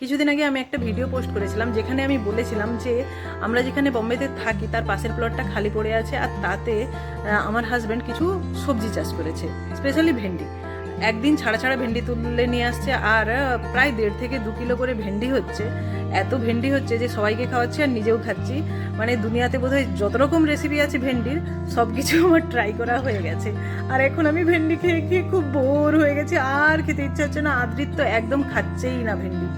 কিছুদিন আগে আমি একটা ভিডিও পোস্ট করেছিলাম যেখানে আমি বলেছিলাম যে আমরা যেখানে বোম্বেতে থাকি, তার পাশের প্লটটা খালি পড়ে আছে আর তাতে আমার হাজব্যান্ড কিছু সবজি চাষ করেছে স্পেশালি ভেন্ডি। একদিন ছাড়া ছাড়া ভেন্ডি তুলে নিয়ে আসছে আর প্রায় দেড় থেকে দু কিলো করে ভেন্ডি হচ্ছে। এত ভেন্ডি হচ্ছে যে সবাইকে খাওয়াচ্ছি আর নিজেও খাচ্ছি। মানে দুনিয়াতে বোধহয় যত রকম রেসিপি আছে ভেন্ডির সব কিছু আমার ট্রাই করা হয়ে গেছে। আর এখন আমি ভেন্ডি খেয়ে খেয়ে খুব বোর হয়ে গেছি, আর খেতে ইচ্ছা হচ্ছে না। আদ্রিত তো একদম খাচ্ছেই না ভেন্ডি।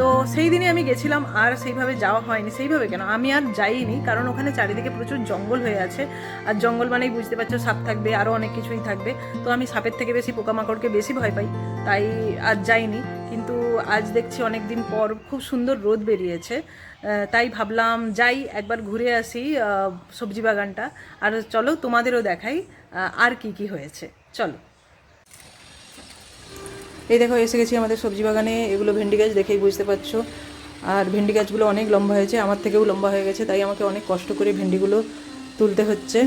তো সেই দিনে আমি গেছিলাম, আর সেইভাবে যাওয়া হয়নি। সেইভাবে কেন? আমি আর যাইনি, কারণ ওখানে চারিদিকে প্রচুর জঙ্গল হয়ে আছে। আর জঙ্গল মানেই বুঝতে পারছ, সাপ থাকবে আরও অনেক কিছুই থাকবে। তো আমি সাপের থেকে বেশি পোকামাকড়কে বেশি ভয় পাই, তাই আর যাইনি। কিন্তু আজ দেখছি অনেক দিন পর খুব সুন্দর রোদ বেরিয়েছে। তাই ভাবলাম যাই, একবার ঘুরে আসি সবজি বাগানটা। আর চলো তোমাদেরও দেখাই আর কি কি হয়েছে। চলো। এই দেখো এসে গেছি আমাদের সবজি বাগানে। এগুলো ভেন্ডি গাছ দেখেই বুঝতে পারছ। আর ভেন্ডি গাছগুলো অনেক লম্বা হয়েছে আমার থেকেও লম্বা হয়ে গেছে তাই আমাকে অনেক কষ্ট করে ভেন্ডিগুলো তুলতে হচ্ছে।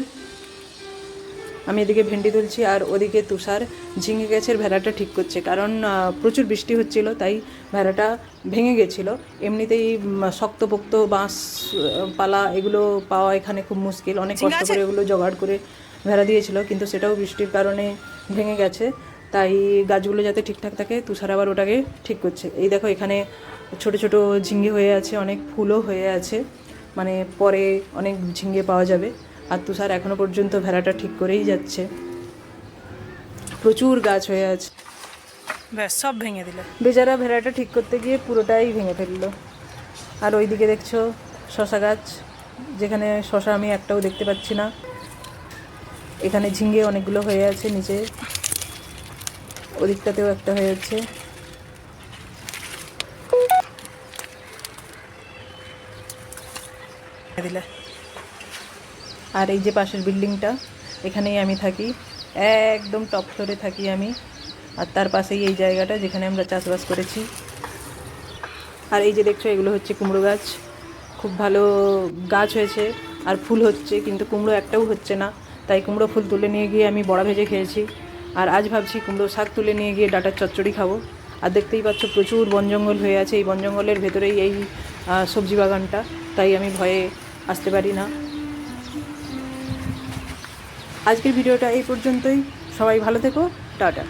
আমি এদিকে ভেন্ডি তুলছি আর ওদিকে তুষার ঝিঙে গাছের ভেড়াটা ঠিক করছে কারণ প্রচুর বৃষ্টি হচ্ছিল তাই ভেড়াটা ভেঙে গেছিল। এমনিতেই শক্তপোক্ত বাঁশ পালা এগুলো পাওয়া এখানে খুব মুশকিল। অনেক কষ্ট করে এগুলো জোগাড় করে ভেড়া দিয়েছিল কিন্তু সেটাও বৃষ্টির কারণে ভেঙে গেছে। তাই গাছগুলো যাতে ঠিকঠাক থাকে তুষার আবার ওটাকে ঠিক করছে। এই দেখো এখানে ছোট ছোট ঝিঙ্গে হয়ে আছে অনেক ফুলও হয়ে আছে। মানে পরে অনেক ঝিঙ্গে পাওয়া যাবে। আর তুষার এখনও পর্যন্ত ভেড়াটা ঠিক করেই যাচ্ছে। প্রচুর গাছ হয়ে আছে। ব্যাস সব ভেঙে দিল। বেচারা ভেড়াটা ঠিক করতে গিয়ে পুরোটাই ভেঙে ফেলল। আর ওইদিকে দেখছ শশা গাছ যেখানে শশা আমি একটাও দেখতে পাচ্ছি না। এখানে ঝিঙ্গে অনেকগুলো হয়ে আছে নিচে ওদিকটাতেও একটা হয়ে যাচ্ছে দিলে। আর এই যে পাশের বিল্ডিংটা, এখানেই আমি থাকি। একদম টপ ফ্লোরে থাকি আমি। আর তার পাশেই এই জায়গাটা যেখানে আমরা চাষবাস করেছি। আর এই যে দেখছ, এগুলো হচ্ছে কুমড়ো গাছ। খুব ভালো গাছ হয়েছে। আর ফুল হচ্ছে, কিন্তু কুমড়ো একটাও হচ্ছে না। তাই কুমড়ো ফুল তুলে নিয়ে গিয়ে আমি বড়া ভেজে খেয়েছি। আর আজ ভাবছি কুমড়ো শাক তুলে নিয়ে গিয়ে ডাটার চচ্চড়ি খাব। আর দেখতেই পাচ্ছ প্রচুর বন জঙ্গল হয়ে আছে। এই বন জঙ্গলের ভেতরেই এই সবজি বাগানটা। তাই আমি ভয়ে আসতে পারি না। আজকের ভিডিওটা এই পর্যন্তই। সবাই ভালো থেকো। টাটা।